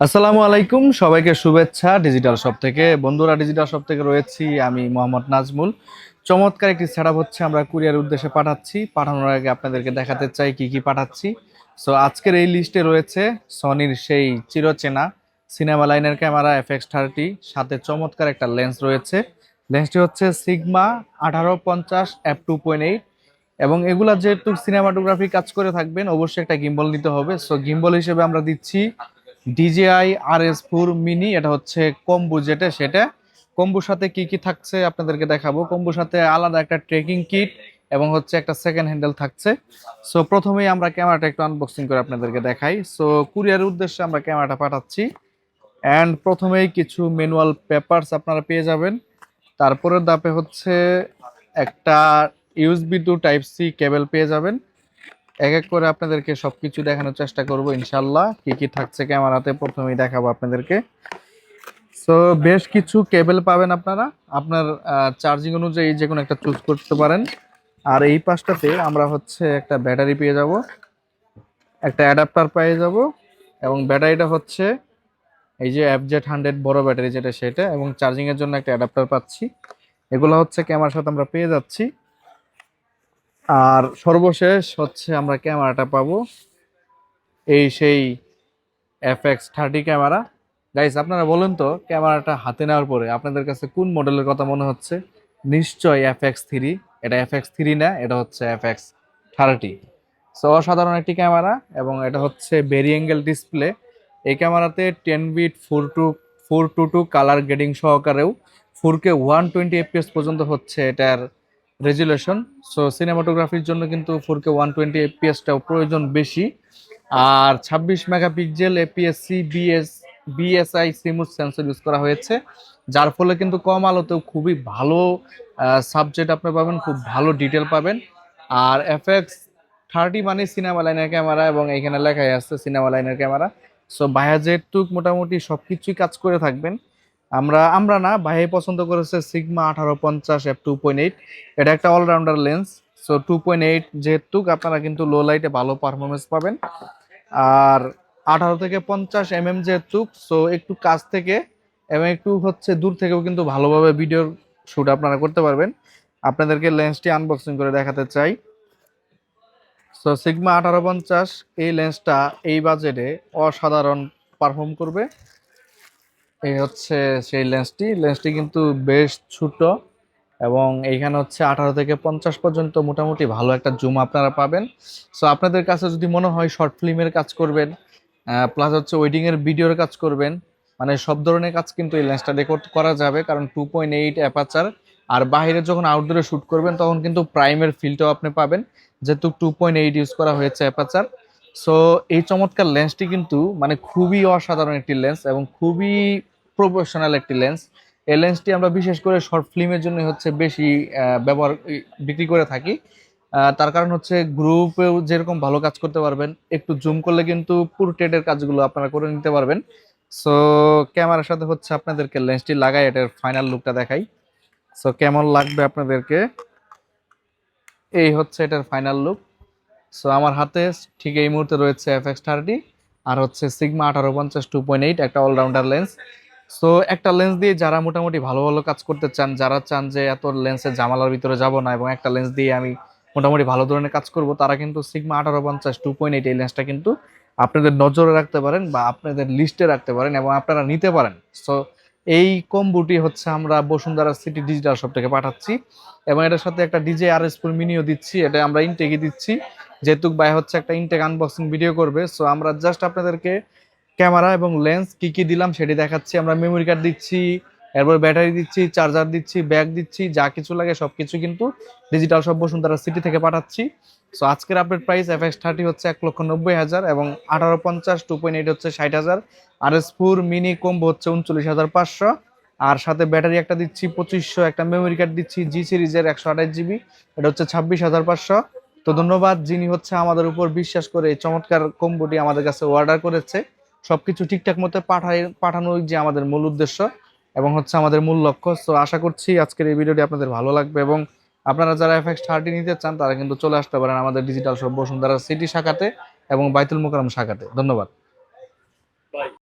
আসসালামু আলাইকুম, সবাইকে শুভেচ্ছা ডিজিটাল শপ থেকে। বন্ধুরা ডিজিটাল শপ থেকে রয়েছি আমি মোহাম্মদ নাজমুল। চমৎকার একটি সেট হচ্ছে আমরা কুরিয়ার উদ্দেশ্যে পাঠাচ্ছি। পাঠানোর আগে আপনাদেরকে দেখাতে চাই কি কি পাঠাচ্ছি। সো আজকের এই লিস্টে রয়েছে সনির সেই চিরচেনা সিনেমা লাইনের ক্যামেরা এফ এক্স থার্টি সাথে চমৎকার একটা লেন্স রয়েছে। লেন্সটি হচ্ছে সিগমা আঠারো পঞ্চাশ এফ টু পয়েন্ট এইট এবং এগুলা যেহেতু সিনেমাটোগ্রাফি কাজ করে থাকবেন, অবশ্যই একটা গিম্বল নিতে হবে। সো গিম্বল হিসেবে আমরা দিচ্ছি DJI R S four mini এটা হচ্ছে কম্বু যেটা সেটা। কম্বুর সাথে কি কি থাকছে আপনাদেরকে দেখাবো। কম্বুর সাথে আলাদা একটা ট্রেকিং কিট এবং হচ্ছে একটা সেকেন্ড হ্যান্ডেল থাকছে। সো প্রথমেই আমরা ক্যামেরাটা একটু আনবক্সিং করে আপনাদেরকে দেখাই। সো কুরিয়ারের উদ্দেশ্যে আমরা ক্যামেরাটা পাঠাচ্ছি। অ্যান্ড প্রথমেই কিছু ম্যানুয়াল পেপারস আপনারা পেয়ে যাবেন। তারপরের দাপে হচ্ছে একটা USB to type C cable পেয়ে যাবেন। এক এক করে আপনাদেরকে সবকিছু দেখানোর চেষ্টা করব ইনশাল্লাহ কি কি থাকছে ক্যামেরাতে, প্রথমেই দেখাবো আপনাদেরকে। সো বেশ কিছু কেবল পাবেন আপনারা। আপনার চার্জিং অনুযায়ী যে কোনো একটা চুজ করতে পারেন। আর এই পাশটাতে আমরা হচ্ছে একটা ব্যাটারি পেয়ে যাব। একটা অ্যাডাপ্টার পেয়ে যাব। এবং ব্যাটারিটা হচ্ছে এই যে অ্যাপজেট হান্ড্রেড বড় ব্যাটারি যেটা সেটা, এবং চার্জিংয়ের জন্য একটা অ্যাডাপ্টার পাচ্ছি। এগুলো হচ্ছে ক্যামেরার সাথে আমরা পেয়ে যাচ্ছি। আর সর্বশেষ হচ্ছে আমরা ক্যামেরাটা পাবো। এই সেই F X thirty camera. Guys আপনারা বলেন তো, ক্যামেরাটা হাতে নেওয়ার পরে আপনাদের কাছে কোন মডেলের কথা মনে হচ্ছে? নিশ্চয় এফ এক্স থ্রি। এটা এফ এক্স থ্রি না, এটা হচ্ছে এফ এক্স থার্টি। সো অসাধারণ একটি ক্যামেরা এবং এটা হচ্ছে বেরি অ্যাঙ্গেল ডিসপ্লে এই ক্যামেরাতে ten bit four two four two two colour grading সহকারেও four K one twenty FPS পর্যন্ত হচ্ছে এটার রেজুলেশন। সো সিনেমাটোগ্রাফির জন্য কিন্তু ফোর কে ওয়ান টোয়েন্টি এফপিএসটাও প্রয়োজন বেশি। আর ছাব্বিশ megapixel APSC BS BSI CMOS sensor use করা হয়েছে। যার ফলে কিন্তু কম আলোতেও খুবই ভালো সাবজেক্ট আপনি পাবেন, খুব ভালো ডিটেল পাবেন। আর এফএক্স থার্টি মানে সিনেমা লাইনের ক্যামেরা এবং এখানে লেখাই আছে সিনেমা লাইনের ক্যামেরা সো ভাইয়া যেহেতু মোটামুটি সব কিছুই কাজ করে থাকবেন। আমরা আমরা না, ভাই পছন্দ করেছে সিগমা আঠারো পঞ্চাশ এফ টু পয়েন্ট এইট এটা একটা all rounder lens so two point eight যেহেতু, আপনারা কিন্তু লো লাইটে ভালো পারফরমেন্স পাবেন। আর আঠারো থেকে পঞ্চাশ এম এম যেহেতু সো একটু কাছ থেকে এবং একটু হচ্ছে দূর থেকেও কিন্তু ভালোভাবে ভিডিও শ্যুট আপনারা করতে পারবেন। আপনাদেরকে লেন্সটি আনবক্সিং করে দেখাতে চাই। সো সিগমা আঠারো পঞ্চাশ এই লেন্সটা এই বাজেটে অসাধারণ পারফর্ম করবে। এই হচ্ছে সেই লেন্সটি। লেন্সটি কিন্তু বেশ ছোট এবং এইখানে হচ্ছে আঠারো থেকে পঞ্চাশ পর্যন্ত মোটামুটি ভালো একটা জুম আপনারা পাবেন। সো আপনাদের কাছে যদি মনে হয় শর্ট ফিল্মের কাজ করবেন প্লাস হচ্ছে ওয়েডিংয়ের ভিডিওর কাজ করবেন মানে সব ধরনের কাজ কিন্তু এই লেন্সটা রেকর্ড করা যাবে, কারণ টু পয়েন্ট এইট অ্যাপাচার আর বাইরে যখন আউটডোরে শ্যুট করবেন, তখন কিন্তু প্রাইমের ফিলটাও আপনি পাবেন। যেহেতু টু পয়েন্ট এইট ইউজ করা হয়েছে অ্যাপাচার সো এই চমৎকার লেন্সটি কিন্তু মানে খুবই অসাধারণ একটি লেন্স এবং খুবই প্রফেশনাল একটি লেন্স এই লেন্সটি আমরা বিশেষ করে শর্ট ফিল্মের জন্য হচ্ছে বেশি ব্যবহার বিক্রি করে থাকি। তার কারণ হচ্ছে গ্রুপেও যেরকম ভালো কাজ করতে পারবেন, একটু জুম করলে কিন্তু পুরো টেডের কাজগুলো আপনারা করে নিতে পারবেন। সো ক্যামেরার সাথে হচ্ছে আপনাদেরকে লেন্সটি লাগাই এটার ফাইনাল লুকটা দেখাই। সো কেমন লাগবে আপনাদেরকে? এই হচ্ছে এটার ফাইনাল লুক সো আমার হাতে ঠিক এই মুহূর্তে রয়েছে এফ এক্স থার্টি আর হচ্ছে সিগমা আঠারো পঞ্চাশ টু পয়েন্ট এইট একটা অলরাউন্ডার লেন্স সো একটা লেন্স দিয়ে যারা মোটামুটি ভালো ভালো কাজ করতে চান, যারা চান যে এত লেন্সের জামালার ভিতরে যাব না এবং একটা লেন্স দিয়ে আমি মোটামুটি ভালো ধরনের কাজ করব, তারা কিন্তু সিগমা আঠারো পঞ্চাশ টু পয়েন্ট এইট এই লেন্সটা কিন্তু আপনাদের নজরে রাখতে পারেন বা আপনাদের লিস্টে রাখতে পারেন এবং আপনারা নিতে পারেন। সো এই কম্বুটি হচ্ছে আমরা বসুন্ধরা সিটি ডিজিটাল শপ থেকে পাঠাচ্ছি এবং এটার সাথে একটা ডিজে আর এস মিনিও দিচ্ছি, এটা আমরা ইনটেকই দিচ্ছি। যেহেতু বাই হচ্ছে একটা ইনটেক আনবক্সিং ভিডিও করবে সো আমরা জাস্ট আপনাদেরকে ক্যামেরা এবং লেন্স কি কি দিলাম সেটি দেখাচ্ছি। আমরা মেমোরি কার্ড দিচ্ছি, এরপর ব্যাটারি দিচ্ছি চার্জার দিচ্ছি ব্যাগ দিচ্ছি, যা কিছু লাগে সব কিছু কিন্তু ডিজিটাল সব বসুন্ধরা সিটি থেকে পাঠাচ্ছি। সো আজকের update price F X thirty হচ্ছে এক লক্ষ নব্বই হাজার এবং আঠারো পঞ্চাশ টু পয়েন্ট এইট হচ্ছে ষাট হাজার। R S four mini combo হচ্ছে উনচল্লিশ হাজার পাঁচশো। আর সাথে ব্যাটারি একটা দিচ্ছি পঁচিশশো, একটা মেমোরি কার্ড দিচ্ছি জি সিরিজের একশো আঠাশ জিবি এটা হচ্ছে ছাব্বিশ হাজার পাঁচশো। তো ধন্যবাদ, যিনি হচ্ছে আমাদের উপর বিশ্বাস করে এই চমৎকার কম্বোটি আমাদের কাছে অর্ডার করেছে। সবকিছু ঠিকঠাক মতো পাঠাই, পাঠানোই যে আমাদের মূল উদ্দেশ্য এবং হচ্ছে আমাদের মূল লক্ষ্য। তো আশা করছি আজকের এই ভিডিওটি আপনাদের ভালো লাগবে এবং আপনারা যারা এফএক্স থার্টি নিতে চান, তারা কিন্তু চলে আসতে পারেন আমাদের ডিজিটাল সব বসুন্ধরা সিটি শাখাতে এবং বাইতুল মোকারম শাখাতে। ধন্যবাদ।